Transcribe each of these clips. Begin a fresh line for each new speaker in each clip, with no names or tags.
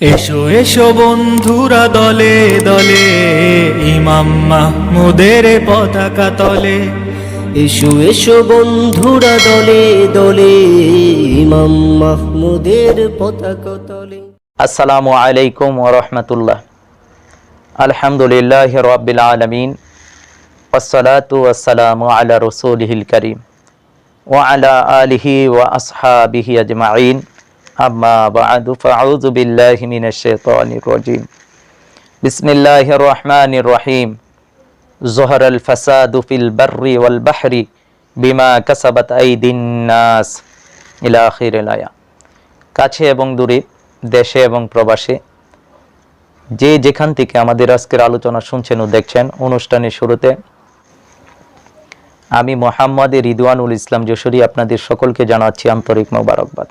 এসো এসো বন্ধুরা দলে দলে ইমাম মাহমুদের পতাকা তলে।
এসো এসো বন্ধুরা দলে দলে ইমাম মাহমুদের পতাকা তলে।
আসসালামু আলাইকুম ওরহমতুল্লাহ আলহামদুলিল্লাহ রবিল আলমিন। ওসলাতু ওসালামু আলা রসুলহিল করিম। ও আলা আলিহি ও আসহাবিহি আজমাইন আম্মা বাদু ফাউযু বিল্লাহি মিনাশ শাইতানির রাজিম বিসমিল্লাহির রহমানির রহিম ظهر الفساد في البر والبحر بما كسبت أيدي الناس إلى آخر الآية কাছে এবং দূরে দেশে এবং প্রবাসে যে যেখান থেকে আমাদের আজকের আলোচনা শুনছেন ও দেখছেন অনুষ্ঠানের শুরুতে আমি মোহাম্মদ রিদওয়ানুল ইসলাম যশোরী আপনাদের সকলকে জানাচ্ছি আন্তরিক মোবারকবাদ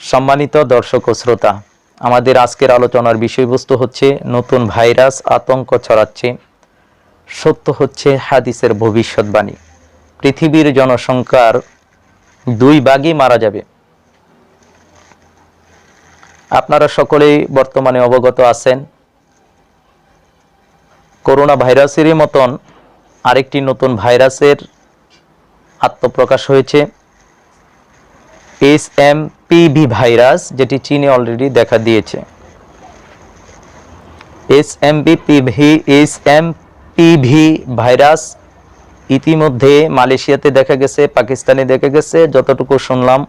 সম্মানিত দর্শক ও শ্রোতা, আমাদের আজকের আলোচনার বিষয়বস্তু হচ্ছে নতুন ভাইরাস আতঙ্ক ছড়াচ্ছে। সত্য হচ্ছে হাদিসের ভবিষ্যৎবাণী। পৃথিবীর জনসংখ্যার দুই ভাগই মারা যাবে। আপনারা সকলেই বর্তমানে অবগত আছেন করোনা ভাইরাসেরই মতন আরেকটি নতুন ভাইরাসের আত্মপ্রকাশ হয়েছে। এস এম পিভি ভাইরাস যেটি চীনে অলরেডি দেখা দিয়েছে। S M PV S M PV virus ইতিমধ্যে মালয়েশিয়াতে দেখা গেছে, পাকিস্তানে দেখা গেছে। যতটুকু শুনলাম,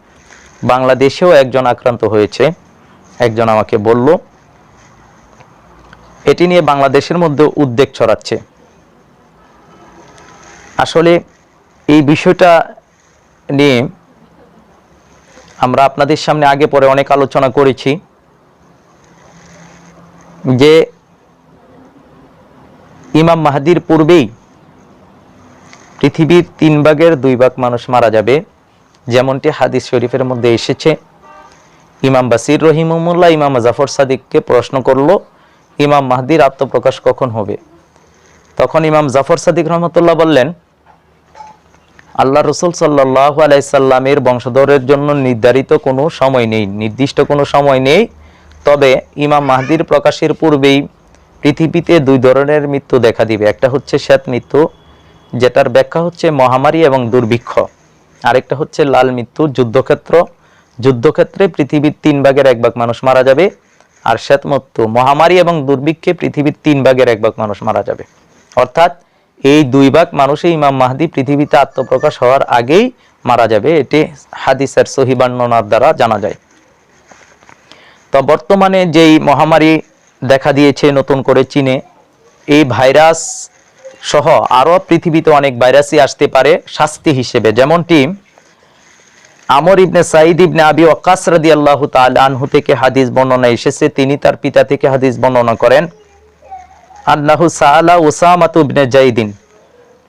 বাংলাদেশেও একজন আক্রান্ত হয়েছে। একজন আমাকে বলল, এটি নিয়ে বাংলাদেশের মধ্যে উদ্বেগ ছড়াচ্ছে। আসলে এই বিষয়টা নিয়ে আমরা আপনাদের সামনে আগে পরে অনেক আলোচনা করেছি যে ইমাম মাহাদির পূর্বেই পৃথিবীর তিন ভাগের দুই ভাগ মানুষ মারা যাবে, যেমনটি হাদিস শরীফের মধ্যে এসেছে। ইমাম বাসির রহিমুল্লাহ ইমাম জাফর সাদিককে প্রশ্ন করল, ইমাম মাহদির আত্মপ্রকাশ কখন হবে? তখন ইমাম জাফর সাদিক রহমতুল্লাহ বললেন আল্লাহ রসুল সাল্লাহ আলাইসাল্লামের বংশধরের জন্য নির্ধারিত কোনো সময় নেই, নির্দিষ্ট কোনো সময় নেই। তবে ইমাম মাহদির প্রকাশের পূর্বেই পৃথিবীতে দুই ধরনের মৃত্যু দেখা দিবে। একটা হচ্ছে শ্বেত মৃত্যু, যেটার ব্যাখ্যা হচ্ছে মহামারী এবং দুর্ভিক্ষ। আরেকটা হচ্ছে লাল মৃত্যু, যুদ্ধক্ষেত্র। যুদ্ধক্ষেত্রে পৃথিবীর তিন ভাগের এক ভাগ মানুষ মারা যাবে, আর শ্বেত মৃত্যু, মহামারী এবং দুর্ভিক্ষে পৃথিবীর তিন ভাগের এক ভাগ মানুষ মারা যাবে। অর্থাৎ এই দুই ভাগ মানুষই ইমাম মাহদি পৃথিবীতে আত্মপ্রকাশ হওয়ার আগেই মারা যাবে। এটি হাদিসের সহি দ্বারা জানা যায়। তো বর্তমানে যেই মহামারী দেখা দিয়েছে নতুন করে চীনে, এই ভাইরাস সহ আরও পৃথিবীতে অনেক ভাইরাসই আসতে পারে শাস্তি হিসেবে। যেমনটি আমর ইবনে সাঈদ ইবনে আবি ওয়াক্কাস রাদিয়াল্লাহু তাআলা আনহু থেকে হাদিস বর্ণনা এসেছে। তিনি তার পিতা থেকে হাদিস বর্ণনা করেন। আন্নাহু সাআলা উসামা ইবনে জাইদিন।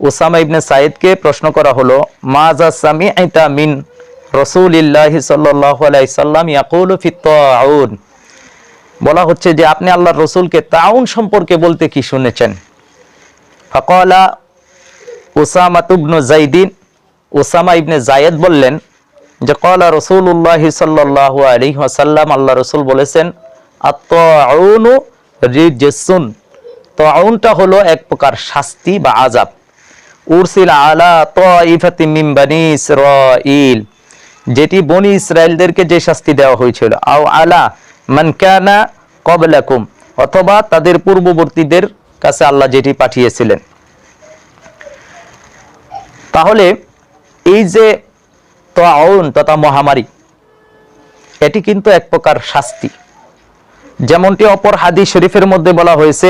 উসামা ইবনে সাইদকে প্রশ্ন করা হলো মাজা সামিআতা মিন রাসূলিল্লাহি সাল্লাম ইয়াকুলু ফি তাউন বলা হচ্ছে যে, আপনি আল্লাহর রসুলকে তাউন সম্পর্কে বলতে কি শুনেছেন? ফাকালা উসামা ইবনু জাইদিন ওসামা ইবনে জায়েদ বললেন যে কলা রসুল রসুল্লাহ সাল্লাহ আলী ওয়াসাল্লাম, আল্লাহ রসুল বলেছেন আত্মাউনু রিজসুন। তাউনটা হলো এক প্রকার শাস্তি বা আজাব উরসিল আলা মিন বানি ইসরাইল যেটি বনি ইসরায়েলদেরকে যে শাস্তি দেওয়া হয়েছিল। আও আলা মান কানা কবলাকুম অথবা তাদের পূর্ববর্তীদের কাছে আল্লাহ যেটি পাঠিয়েছিলেন। তাহলে এই যে তাউন তথা মহামারী, এটি কিন্তু এক প্রকার শাস্তি। যেমনটি অপর হাদিস শরীফের মধ্যে বলা হয়েছে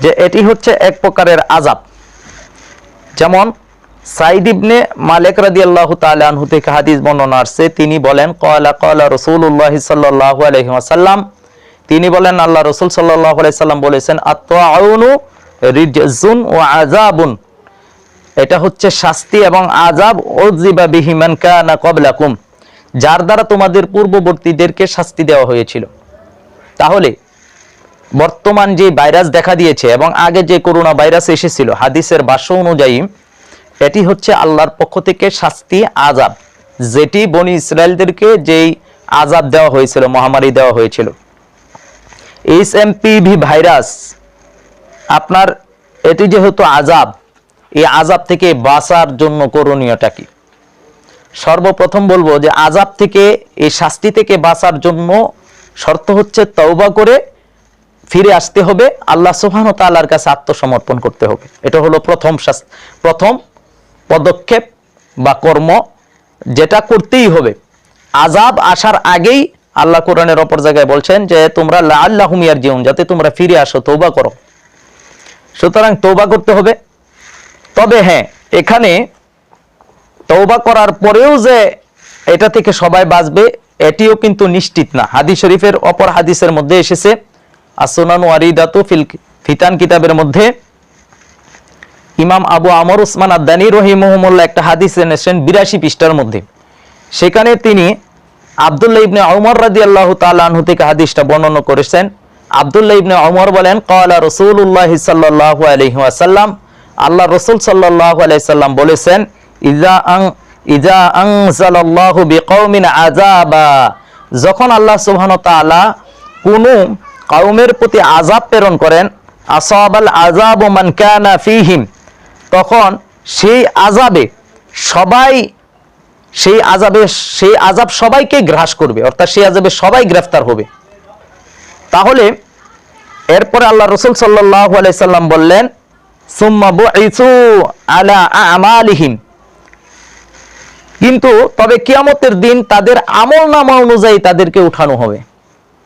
যে এটি হচ্ছে এক প্রকারের আজাব যেমন সাইদ ইবনে মালিক রাদিয়াল্লাহু তাআলা আনহু থেকে হাদিস বর্ণনা আসছে, তিনি বলেন, ক্বালা ক্বালা রাসূলুল্লাহ সাল্লাল্লাহু আলাইহি ওয়াসাল্লাম। তিনি বলেন আল্লাহ রাসূল সাল্লাল্লাহু আলাইহি সাল্লাম বলেছেন, আত-তাউনু রিজসুন ওয়া আযাবুন। এটা হচ্ছে শাস্তি এবং আযাব আজাব ওজিবা বিহিমান কানা কবলাকুম যার দ্বারা তোমাদের পূর্ববর্তীদেরকে শাস্তি দেওয়া হয়েছিল। তাহলে বর্তমান যে ভাইরাস দেখা দিয়েছে এবং আগে যে করোনা ভাইরাস এসেছিল, হাদিসের ভাষ্য অনুযায়ী, এটি হচ্ছে আল্লাহর পক্ষ থেকে শাস্তি আজাব যেটি বনি ইসরায়েলদেরকে যেই আজাব দেওয়া হয়েছিল, মহামারী দেওয়া হয়েছিল। এইচ এমপিভি ভাইরাস, আপনার, এটি যেহেতু আজাব এই আজাব থেকে বাঁচার জন্য করণীয়টা কি? সর্বপ্রথম বলব যে আজাব থেকে, এই শাস্তি থেকে বাঁচার জন্য শর্ত হচ্ছে তওবা করে ফিরে আসতে হবে, আল্লাহ সুবহান তাআলার কাছে আত্মসমর্পণ করতে হবে। এটা হলো প্রথম প্রথম পদক্ষেপ বা কর্ম যেটা করতেই হবে। আজাব আসার আগেই আল্লাহ কোরআনের অপর জায়গায় বলছেন যে, তোমরা আল্লাহুম ইয়ারজিউন, যাতে তোমরা ফিরে আসো তৌবা করো। সুতরাং তৌবা করতে হবে। তবে হ্যাঁ এখানে তৌবা করার পরেও যে এটা থেকে সবাই বাঁচবে, এটিও কিন্তু নিশ্চিত না। হাদিস শরীফের অপর হাদিসের মধ্যে এসেছে আসনান ওয়ারিদাতু ফিল ফিতান কিতাবের মধ্যে ইমাম আবু আমর উসমান আদানি রহিমহমুল্লাহ একটা হাদিস এনেছেন বিরাশি পৃষ্ঠার মধ্যে। সেখানে তিনি আবদুল্লাহ ইবনে ওমর রাদি আল্লাহ তালু থেকে হাদিসটা বর্ণনা করেছেন। আবদুল্লাহ ইবনে ওমর বলেন কলা রসুল্লাহ সাল্লাহ আলহি আসাল্লাম আল্লাহ রসুল সাল্লাহ আলাইসাল্লাম বলেছেন, ইজা আং, ইজা আংজালাল্লাহু বিকৌমিন আজাবা যখন আল্লাহ সুবহান তাআলা কোনো কওমের প্রতি আজাব প্রেরণ করেন, আসাবাল আজাব মান কানা ফিহিম। তখন সেই আজাবে সবাই, সেই আজাবে সেই আজাব সবাইকে গ্রাস করবে, অর্থাৎ সেই আজাবে সবাই গ্রেফতার হবে। তাহলে এরপরে আল্লাহ রসুল সাল্লাহ আলাইসাল্লাম বললেন, সুম্মা বুইসু আলা আমালিহিম। কিন্তু তবে কিয়ামতের দিন তাদের আমল নামা অনুযায়ী তাদেরকে উঠানো হবে।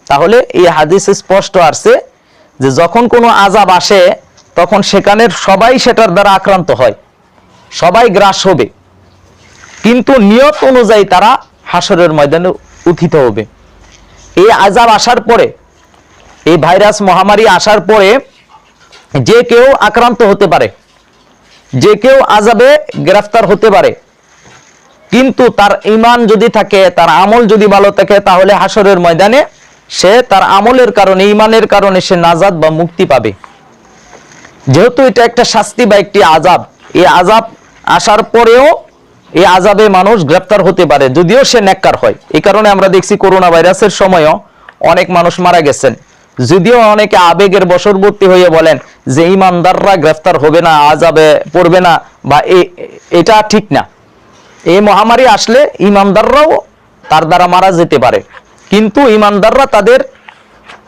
তাহলে এই হাদিস স্পষ্ট আসছে যে যখন কোনো আজাব আসে, তখন সেখানের সবাই সেটার দ্বারা আক্রান্ত হয়। সবাই গ্রাস হবে। কিন্তু নিয়ত অনুযায়ী তারা হাসরের ময়দানে উত্থিত হবে। এই আজাব আসার পরে, এই ভাইরাস মহামারী আসার পরে যে কেউ আক্রান্ত হতে পারে, যে কেউ আজাবে গ্রেফতার হতে পারে, কিন্তু তার ইমান যদি থাকে, তার আমল যদি ভালো থাকে, তাহলে হাসরের ময়দানে সে তার আমলের কারণে ইমানের কারণে সে নাজাদ বা মুক্তি পাবে। যেহেতু এটা একটা শাস্তি বা একটি আজাব এই আজাব আসার পরেও এই আজাবে মানুষ গ্রেপ্তার হতে পারে, যদিও সে নেককার হয়। এই কারণে আমরা দেখছি করোনা ভাইরাসের সময়ও অনেক মানুষ মারা গেছেন। যদিও অনেকে আবেগের বশবর্তী হয়ে বলেন যে ইমানদাররা গ্রেফতার হবে না আজাবে পড়বে না বা এটা ঠিক না। এই মহামারী আসলে ইমানদাররাও তার দ্বারা মারা যেতে পারে। কিন্তু ইমানদাররা তাদের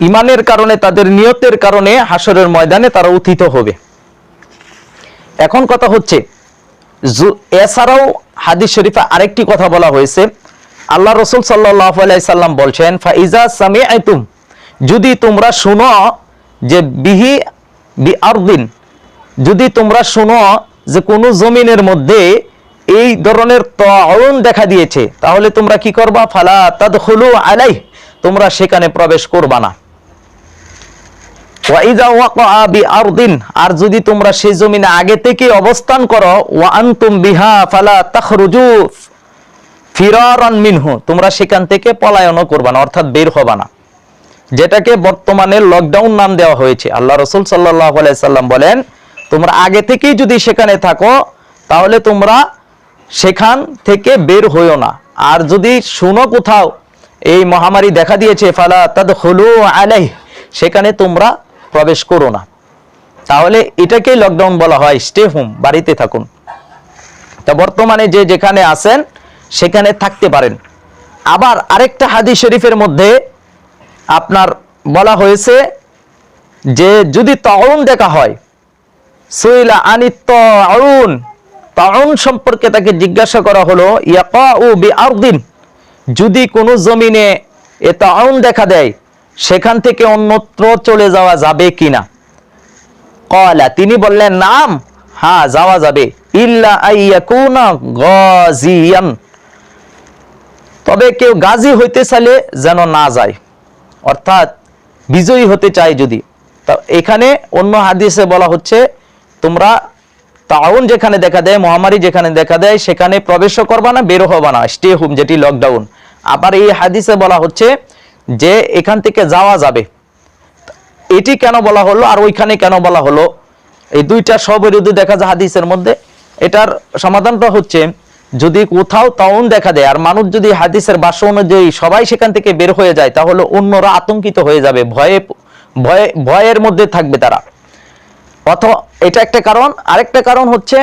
ইমানের কারণে, তাদের নিয়তের কারণে হাসরের ময়দানে তারা উত্থিত হবে। এখন কথা হচ্ছে এছাড়াও হাদিস শরীফে আরেকটি কথা বলা হয়েছে। আল্লাহ রসুল সাল্লাহ সাল্লাম বলছেন, ফাইজা সামি আইতুম যদি তোমরা শুনো যে বিহি বি আরদিন, যদি তোমরা শুনো যে কোনো জমিনের মধ্যে এই ধরনের তরণ দেখা দিয়েছে। তাহলে তোমরা কি করবা? ফালা তাদখুলু আলাই তোমরা সেখানে প্রবেশ করবা না। আর যদি তোমরা সেই জমিনে আগে থেকে অবস্থান করো মিনহু। তোমরা সেখান থেকে পলায়নও করবা না, অর্থাৎ বের হবা না। যেটাকে বর্তমানে লকডাউন নাম দেওয়া হয়েছে। আল্লাহ রসুল সাল্লাহ সাল্লাম বলেন, তোমরা আগে থেকেই যদি সেখানে থাকো, তাহলে তোমরা সেখান থেকে বের হইও না। আর যদি শুনো কোথাও, এই মহামারী দেখা দিয়েছে, ফালা তাদ হলু আলাই সেখানে তোমরা প্রবেশ করো না। তাহলে এটাকেই লকডাউন বলা হয়। স্টে হোম বাড়িতে থাকুন। তা বর্তমানে যে যেখানে আছেন, সেখানে থাকতে পারেন। আবার আরেকটা হাদিস শরীফের মধ্যে আপনার বলা হয়েছে যে, যদি তরুণ দেখা হয়, সুইলা আনিত অরুণ তরুণ সম্পর্কে তাকে জিজ্ঞাসা করা হলো ইয়াকা যদি কোনো জমিনে এ তরুণ দেখা দেয়, সেখান থেকে অন্যত্র চলে যাওয়া যাবে কিনা? কলা তিনি বললেন, নাম হ্যাঁ যাওয়া যাবে। ইল্লা তবে কেউ গাজী হইতে চাইলে যেন না যায়, অর্থাৎ বিজয়ী হতে চায় যদি। তা এখানে অন্য হাদিসে বলা হচ্ছে, তোমরা তাউন যেখানে দেখা দেয়, মহামারী যেখানে দেখা দেয়, সেখানে প্রবেশও করবা না বেরো হবা না। স্টে হোম যেটি লকডাউন আবার এই হাদিসে বলা হচ্ছে যে এখান থেকে যাওয়া যাবে। এটি কেন বলা হলো আর ওইখানে কেন বলা হলো? এই দুইটা সবিরোধী দেখা যায় হাদিসের মধ্যে। এটার সমাধানটা হচ্ছে, যদি কোথাও তাউন দেখা দেয়, আর মানুষ যদি হাদিসের বাস অনুযায়ী সবাই সেখান থেকে বের হয়ে যায়, তাহলে অন্যরা আতঙ্কিত হয়ে যাবে, ভয়ে ভয়ে ভয়ের মধ্যে থাকবে তারা। অথবা এটা একটা কারণ। আরেকটা কারণ হচ্ছে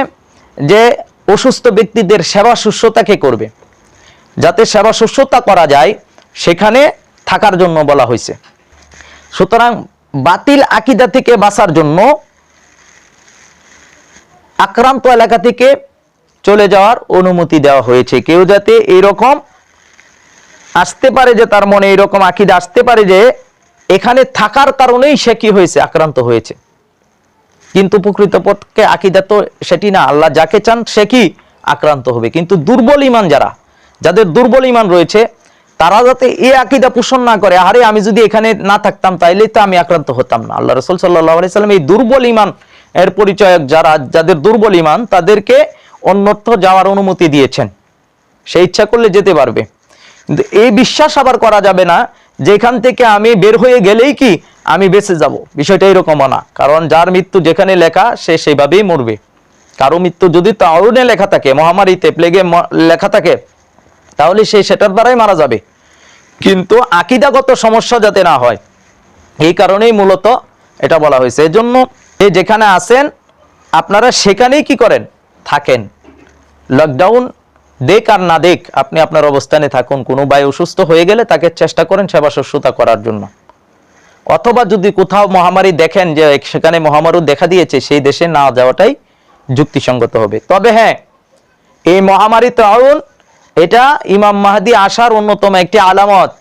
যে অসুস্থ ব্যক্তিদের সেবা শুশ্রূষাকে করবে? যাতে সেবা শুশ্রূষা করা যায়, সেখানে থাকার জন্য বলা হয়েছে। সুতরাং বাতিল আকিদা থেকে বাঁচার জন্য আক্রান্ত এলাকা থেকে চলে যাওয়ার অনুমতি দেওয়া হয়েছে। কেউ যাতে এইরকম আসতে পারে যে তার মনে এরকম আকিদা আসতে পারে যে, এখানে থাকার কারণেই সে কি হয়েছে? আক্রান্ত হয়েছে। কিন্তু প্রকৃতপক্ষে আকিদা তো সেটি না, আল্লাহ যাকে চান সে কি আক্রান্ত হবে। কিন্তু দুর্বল ইমান যারা, যাদের দুর্বল ইমান রয়েছে, তারা যাতে এ আকিদা পোষণ না করে আরে আমি যদি এখানে না থাকতাম তাইলে তো আমি আক্রান্ত হতাম না। আল্লাহ রসুল সাল্লাহ সাল্লাম এই দুর্বল ইমান এর পরিচয়ক যারা, যাদের দুর্বল ইমান তাদেরকে অন্যত্র যাওয়ার অনুমতি দিয়েছেন। সে ইচ্ছা করলে যেতে পারবে। কিন্তু এই বিশ্বাস আবার করা যাবে না, যেখান থেকে আমি বের হয়ে গেলেই কি আমি বেঁচে যাব। বিষয়টা এরকমও না। কারণ যার মৃত্যু যেখানে লেখা, সে সেইভাবেই মরবে। কারও মৃত্যু যদি তারুণে লেখা থাকে, মহামারীতে প্লেগে লেখা থাকে, তাহলে সে সেটার দ্বারাই মারা যাবে। কিন্তু আকিদাগত সমস্যা যাতে না হয়, এই কারণেই মূলত এটা বলা হয়েছে। এজন্য এই যেখানে আছেন, আপনারা সেখানেই কি করেন? থাকেন। লকডাউন দেখ আর না দেখ আপনি আপনার অবস্থানে থাকুন। কোনো ভাই অসুস্থ হয়ে গেলে তাকে চেষ্টা করেন সেবা শুশ্রূষা করার জন্য। অথবা যদি কোথাও মহামারী দেখেন যে সেখানে মহামারী দেখা দিয়েছে, সেই দেশে না যাওয়াটাই যুক্তিসঙ্গত হবে। তবে হ্যাঁ এই মহামারী তাউন এটা ইমাম মাহাদি আসার অন্যতম একটি আলামত।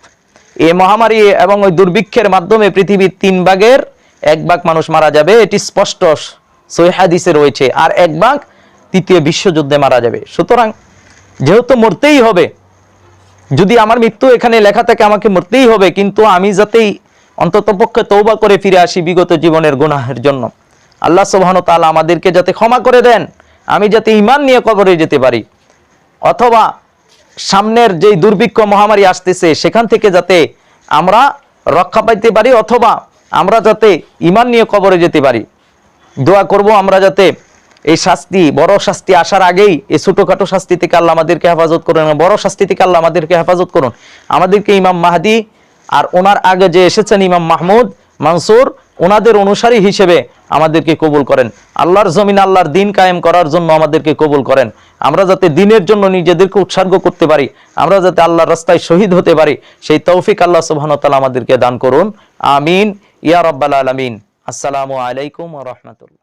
এই মহামারী এবং ওই দুর্ভিক্ষের মাধ্যমে পৃথিবীর তিন ভাগের এক ভাগ মানুষ মারা যাবে, এটি স্পষ্ট সৈহাদিসে রয়েছে, আর এক ভাগ তৃতীয় বিশ্বযুদ্ধে মারা যাবে। সুতরাং যেহেতু মরতেই হবে, যদি আমার মৃত্যু এখানে লেখা থাকে আমাকে মরতেই হবে, কিন্তু আমি যাতেই অন্তত পক্ষে তৌবা করে ফিরে আসি বিগত জীবনের গুনাহের জন্য। আল্লাহ সুবহান তালা আমাদেরকে যাতে ক্ষমা করে দেন, আমি যাতে ইমান নিয়ে কবরে যেতে পারি। অথবা সামনের যেই দুর্ভিক্ষ মহামারী আসতেছে, সেখান থেকে যাতে আমরা রক্ষা পাইতে পারি অথবা আমরা যাতে ইমান নিয়ে কবরে যেতে পারি। দোয়া করব আমরা যাতে এই শাস্তি, বড় শাস্তি আসার আগেই, এই ছোটোখাটো শাস্তি থেকে আল্লাহ আমাদেরকে হেফাজত করুন বড় শাস্তি থেকে আল্লাহ আমাদেরকে হেফাজত করুন। আমাদেরকে ইমাম মাহাদি আর ওনার আগে যে এসেছেন ইমাম মাহমুদ মানসুর, ওনাদের অনুসারী হিসেবে আমাদেরকে কবুল করেন। আল্লাহর জমিন আল্লাহর দিন কায়েম করার জন্য আমাদেরকে কবুল করেন। আমরা যাতে দিনের জন্য নিজেদেরকে উৎসর্গ করতে পারি, আমরা যাতে আল্লাহর রাস্তায় শহীদ হতে পারি, সেই তৌফিক আল্লাহ ওয়া আমাদেরকে দান করুন। আমিন। ইয়া রাব্বাল আলামিন। আসসালামু আলাইকুম রাহমাতুল্লাহ।